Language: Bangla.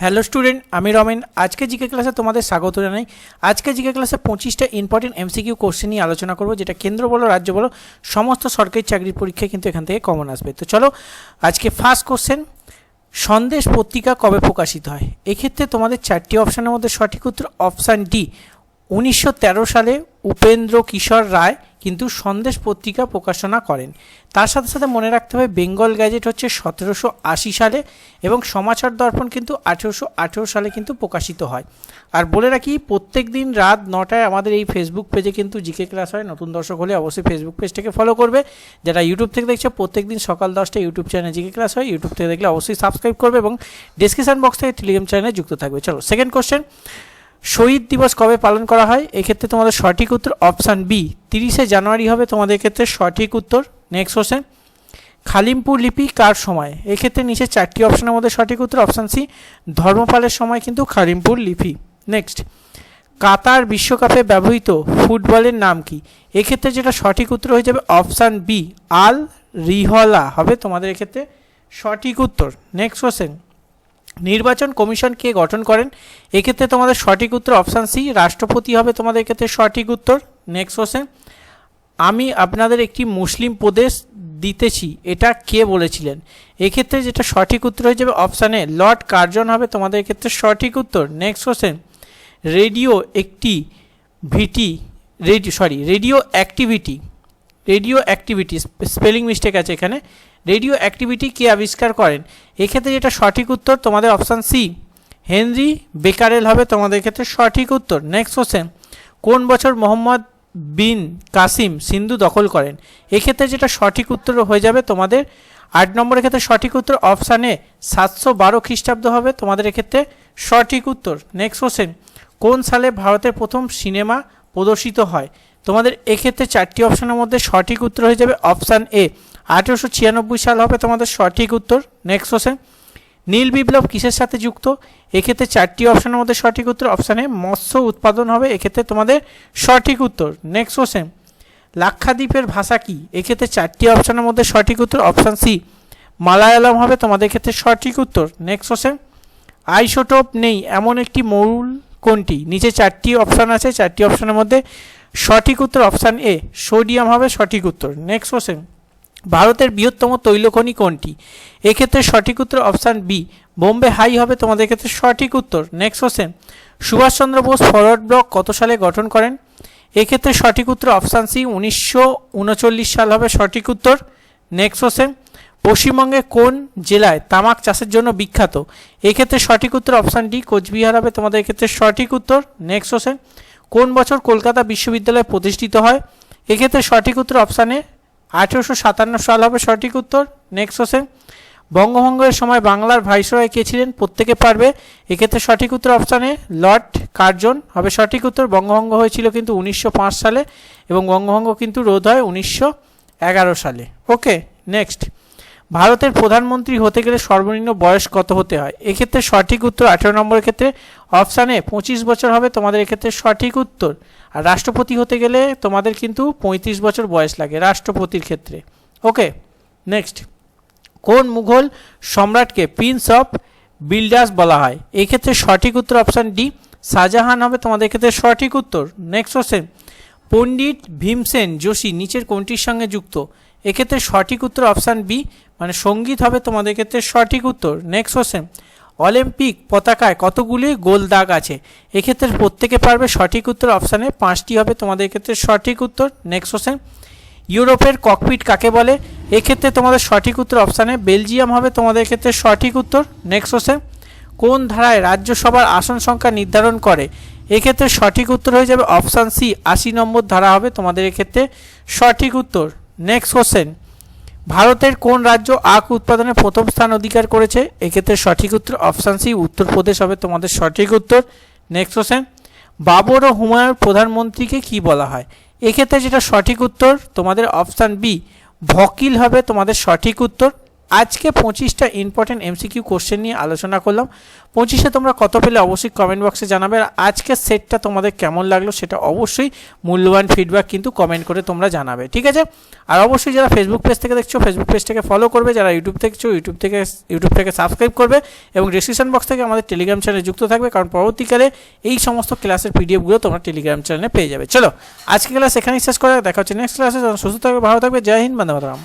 হ্যালো স্টুডেন্ট, আমি রমেন। আজকে জিকে ক্লাসে তোমাদের স্বাগত জানাই। আজকে জিকে ক্লাসে পঁচিশটা ইম্পর্টেন্ট এমসিকিউ কোশ্চেন নিয়ে আলোচনা করব, যেটা কেন্দ্র বলো, রাজ্য বলো, সমস্ত সরকারি চাকরির পরীক্ষায় কিন্তু এখান থেকে কমন আসবে। তো চলো, আজকে ফার্স্ট কোশ্চেন সন্দেশ পত্রিকা কবে প্রকাশিত হয়? এক্ষেত্রে তোমাদের চারটি অপশানের মধ্যে সঠিক উত্তর অপশান ডি উনিশশো তেরো সালে উপেন্দ্র কিশোর রায় কিন্তু সন্দেশ পত্রিকা প্রকাশনা করেন। তার সাথে সাথে মনে রাখতে হবে, বেঙ্গল গ্যাজেট হচ্ছে সতেরোশো আশি সালে এবং সমাচার দর্পণ কিন্তু আঠেরোশো আঠেরো সালে কিন্তু প্রকাশিত হয়। আর বলে রাখি, প্রত্যেক দিন রাত নটায় আমাদের এই ফেসবুক পেজে কিন্তু জিকে ক্লাস হয়। নতুন দর্শক হলে অবশ্যই ফেসবুক পেজটাকে ফলো করবে। যারা ইউটিউব থেকে দেখছে, প্রত্যেক দিন সকাল দশটা ইউটিউব চ্যানেলে জিকে ক্লাস হয়। ইউটিউব থেকে দেখলে অবশ্যই সাবস্ক্রাইব করবে এবং ডিসক্রিপশন বক্স থেকে টেলিগ্রাম চ্যানেলে যুক্ত থাকবে। চলো সেকেন্ড কোশ্চেন শহীদ দিবস কবে পালন করা হয়? এক্ষেত্রে তোমাদের সঠিক উত্তর অপশান বি তিরিশে জানুয়ারি হবে তোমাদের ক্ষেত্রে সঠিক উত্তর। নেক্সট কোশ্চেন খালিমপুর লিপি কার সময়? এক্ষেত্রে নিচে চারটি অপশনের মধ্যে সঠিক উত্তর অপশান সি ধর্মপালের সময় কিন্তু খালিমপুর লিপি। নেক্সট কাতার বিশ্বকাপে ব্যবহৃত ফুটবলের নাম কি? এক্ষেত্রে যেটা সঠিক উত্তর হয়ে যাবে অপশান বি আল রিহলা হবে তোমাদের এক্ষেত্রে সঠিক উত্তর। নেক্সট কোশ্চেন নির্বাচন কমিশন কে গঠন করেন? এক্ষেত্রে তোমাদের সঠিক উত্তর অপশান সি। রাষ্ট্রপতি হবে তোমাদের ক্ষেত্রে সঠিক উত্তর। নেক্সট কোশ্চেন আমি আপনাদের একটি মুসলিম প্রদেশ দিতেছি। এটা কে বলেছিলেন? এক্ষেত্রে যেটা সঠিক উত্তর হয়ে যাবে অপশান লর্ড কার্জন হবে তোমাদের ক্ষেত্রে সঠিক উত্তর। নেক্সট কোশ্চেন রেডিও একটি ভিটি, radio sorry radio activity radio activity spelling mistake আছে এখানে। রেডিও অ্যাক্টিভিটি কে আবিষ্কার করেন? এক্ষেত্রে যেটা সঠিক উত্তর, তোমাদের অপশান সি হেনরি বেকারেল হবে তোমাদের ক্ষেত্রে সঠিক উত্তর। নেক্সট কোশ্চেন কোন বছর মোহাম্মদ বিন কাসিম সিন্ধু দখল করেন? এক্ষেত্রে যেটা সঠিক উত্তর হয়ে যাবে তোমাদের আট নম্বরের ক্ষেত্রে সঠিক উত্তর অপশান সাতশো বারো খ্রিস্টাব্দ হবে তোমাদের এক্ষেত্রে সঠিক উত্তর। নেক্সট কোশ্চেন কোন সালে ভারতের প্রথম সিনেমা প্রদর্শিত হয়? তোমাদের এক্ষেত্রে চারটি অপশানের মধ্যে সঠিক উত্তর হয়ে যাবে অপশান এ আঠেরোশো ছিয়ানব্বই সাল হবে তোমাদের সঠিক উত্তর। নেক্সট কোশ্চেন নীল বিপ্লব কিসের সাথে যুক্ত? এক্ষেত্রে চারটি অপশানের মধ্যে সঠিক উত্তর অপশানে মৎস্য উৎপাদন হবে, এক্ষেত্রে তোমাদের সঠিক উত্তর। নেক্সট কোশ্চেন লাক্ষাদ্বীপের ভাষা কি? এক্ষেত্রে চারটি অপশানের মধ্যে সঠিক উত্তর অপশান সি মালায়ালম হবে, তোমাদের ক্ষেত্রে সঠিক উত্তর। নেক্সট কোশ্চেন আইসোটোপ নেই, এমন একটি মৌল কোনটি? নিচে চারটি অপশান আছে, চারটি অপশানের মধ্যে সঠিক উত্তর অপশান এ, সোডিয়াম হবে সঠিক উত্তর। নেক্সট কোশ্চেন ভারতের বৃহত্তম তৈলখনি কোনটি? এক্ষেত্রে সঠিক উত্তর অপশান বি, বোম্বে হাই হবে তোমাদের ক্ষেত্রে সঠিক উত্তর। Next question Subhash Chandra Bose forward bloc কত সালে গঠন করেন? এক্ষেত্রে সঠিক উত্তর অপশান সি, উনিশশো উনচল্লিশ সাল হবে সঠিক উত্তর। নেক্সট কোশ্চেন পশ্চিমবঙ্গে কোন জেলায় তামাক চাষের জন্য বিখ্যাত? এক্ষেত্রে সঠিক উত্তর অপশান ডি, কোচবিহার হবে তোমাদের ক্ষেত্রে সঠিক উত্তর। নেক্সট কোশ্চেন কোন বছর কলকাতা বিশ্ববিদ্যালয় প্রতিষ্ঠিত হয়? এক্ষেত্রে সঠিক উত্তর অপশানে আঠেরোশো সাতান্ন সাল হবে সঠিক উত্তর। নেক্সট হোসেন বঙ্গভঙ্গের সময় বাংলার ভাইসরয় কে ছিলেন? প্রত্যেকে পারবে। এক্ষেত্রে সঠিক উত্তর অপশানে লর্ড কার্জন হবে। সঠিক উত্তর বঙ্গভঙ্গ হয়েছিল কিন্তু উনিশশো পাঁচ সালে এবং বঙ্গভঙ্গ কিন্তু রোধ হয় উনিশশো এগারো সালে। ওকে নেক্সট ভারতের প্রধানমন্ত্রী হতে গেলে সর্বনিম্ন বয়স কত হতে হয়? এক্ষেত্রে সঠিক উত্তর আঠেরো নম্বরের ক্ষেত্রে অপশানে পঁচিশ বছর হবে, তোমাদের এক্ষেত্রে সঠিক উত্তর। আর রাষ্ট্রপতি হতে গেলে তোমাদের কিন্তু পঁয়ত্রিশ বছর বয়স লাগে রাষ্ট্রপতির ক্ষেত্রে। Okay, next. কোন মুঘল সম্রাটকে প্রিন্স অফ বিল্ডার্স বলা হয়? এক্ষেত্রে সঠিক উত্তর অপশান ডি, শাহজাহান হবে, তোমাদের ক্ষেত্রে সঠিক উত্তর। Next question. পণ্ডিত ভীমসেন যোশী নিচের কোনটির সঙ্গে যুক্ত? এক্ষেত্রে সঠিক উত্তর অপশান বি মানে সংগীত হবে তোমাদের ক্ষেত্রে সঠিক উত্তর। নেক্সট কোশ্চেন অলিম্পিক পতাকায় কতগুলি গোল দাগ আছে? এক্ষেত্রে প্রত্যেকে পারবে সঠিক উত্তর অপশানে পাঁচটি হবে তোমাদের ক্ষেত্রে সঠিক উত্তর। নেক্সট কোশ্চেন ইউরোপের ককপিট কাকে বলে? এক্ষেত্রে তোমাদের সঠিক উত্তর অপশানে বেলজিয়াম হবে তোমাদের ক্ষেত্রে সঠিক উত্তর। নেক্সট কোশ্চেন কোন ধারায় রাজ্যসভার আসন সংখ্যা নির্ধারণ করে? এক্ষেত্রে সঠিক উত্তর হয়ে যাবে অপশান সি, আশি নম্বর ধারা হবে তোমাদের এক্ষেত্রে সঠিক উত্তর। নেক্সট কোশ্চেন ভারতের কোন রাজ্য আখ উৎপাদনে প্রথম স্থান অধিকার করেছে? এক্ষেত্রে সঠিক উত্তর, অপশান সি, উত্তরপ্রদেশ হবে তোমাদের সঠিক উত্তর। নেক্সট কোশ্চেন বাবর ও হুমায়ুন প্রধানমন্ত্রীকে কি বলা হয়? এক্ষেত্রে যেটা সঠিক উত্তর, তোমাদের অপশান বি, ভকিল হবে তোমাদের সঠিক উত্তর। আজকে পঁচিশটা ইম্পর্টেন্ট এমসিকিউ কোশ্চেন নিয়ে আলোচনা করলাম। পঁচিশে তোমরা কত পেলে অবশ্যই কমেন্ট বক্সে জানাবে। আর আজকের সেটটা তোমাদের কেমন লাগল সেটা অবশ্যই মূল্যবান ফিডব্যাক কিন্তু কমেন্ট করে তোমরা জানাবে, ঠিক আছে? আর অবশ্যই যারা ফেসবুক পেজ থেকে দেখছ ফেসবুক পেজটাকে ফলো করবে। যারা ইউটিউব থেকে দেখছ ইউটিউব থেকে ইউটিউব থেকে সাবস্ক্রাইব করবে এবং ডিসক্রিপশন বক্স থেকে আমাদের টেলিগ্রাম চ্যানেলে যুক্ত থাকবে। কারণ পরবর্তীকালে এই সমস্ত ক্লাসের পিডিএফগুলো তোমরা টেলিগ্রাম চ্যানেলে পেয়ে যাবে। চলো আজকে ক্লাস এখানেই শেষ করে দেখা হচ্ছে নেক্সট ক্লাসে সুস্থ থাকবে, ভালো থাকবে। জয় হিন্দ মাতরম।